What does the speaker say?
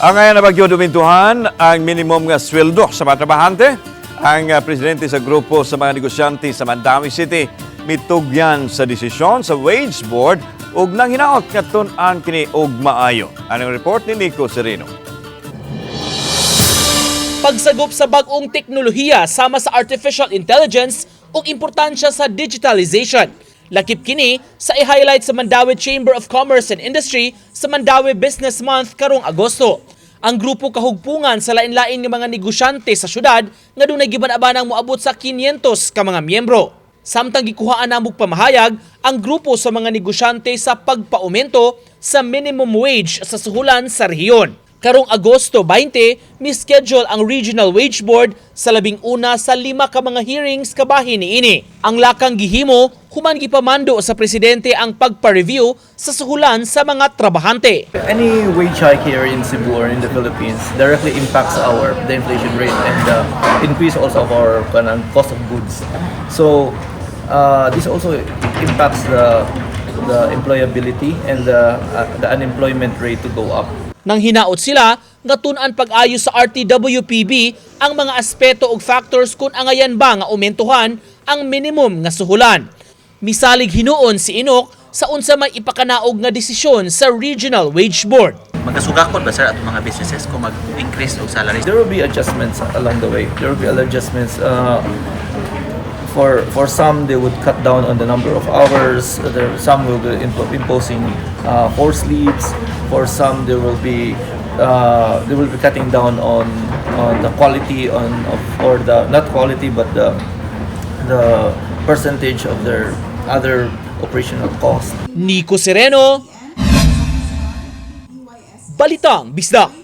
Ang ngayon na bagyo dumintuhan ang minimum nga sweldo sa mga trabahante. Ang ah, presidente sa grupo sa mga negosyante sa Mandawi City mitugyan sa desisyon sa wage board ug nang hinaot nga tun-an kini og maayo. Anong report ni Nico Sereno? Pagsagop sa bagong teknolohiya sama sa artificial intelligence ug importansya sa digitalization. Lakip kini sa i-highlight sa Mandawi Chamber of Commerce and Industry sa Mandawi Business Month karong Agosto. Ang grupo kahugpungan sa lain-lain nga mga negosyante sa syudad nga dunay gibanabanang moabot sa 500 ka mga miyembro. Samtang gikuhaan namog pamahayag ang grupo sa mga negosyante sa pagpaumento sa minimum wage sa suhulan sa rehiyon. Karong Agosto 20, mi-schedule ang Regional Wage Board sa labing una sa lima ka mga hearings kabahin ni ini. Ang lakang gihimo, human gipamando sa presidente ang pagpa-review sa suhulan sa mga trabahante. Any wage hike here in Cebu or in the Philippines directly impacts our the inflation rate and the increase also of our kanang cost of goods. So uh, this also impacts the the employability and the uh, the unemployment rate to go up. Nang hinaot sila, nga tun-an pag-ayo sa RTWPB ang mga aspeto ug factors kung angayan ba nga aumentuhan ang minimum nga suhulan. Misalig hinuon si Inok sa unsa may ipakanaog nga desisyon sa Regional Wage Board. Magasugakon ba sir atong mga businesses kung mag-increase og salaries? There will be adjustments along the way. There will be other adjustments. Uh, for for some, they would cut down on the number of hours. There, some will be impo- imposing uh, forced leaves. For some, there will be uh, they will be cutting down on on the quality on of or the not quality but the the percentage of their other operational costs. Nico Sereno, Balitang Bisdak.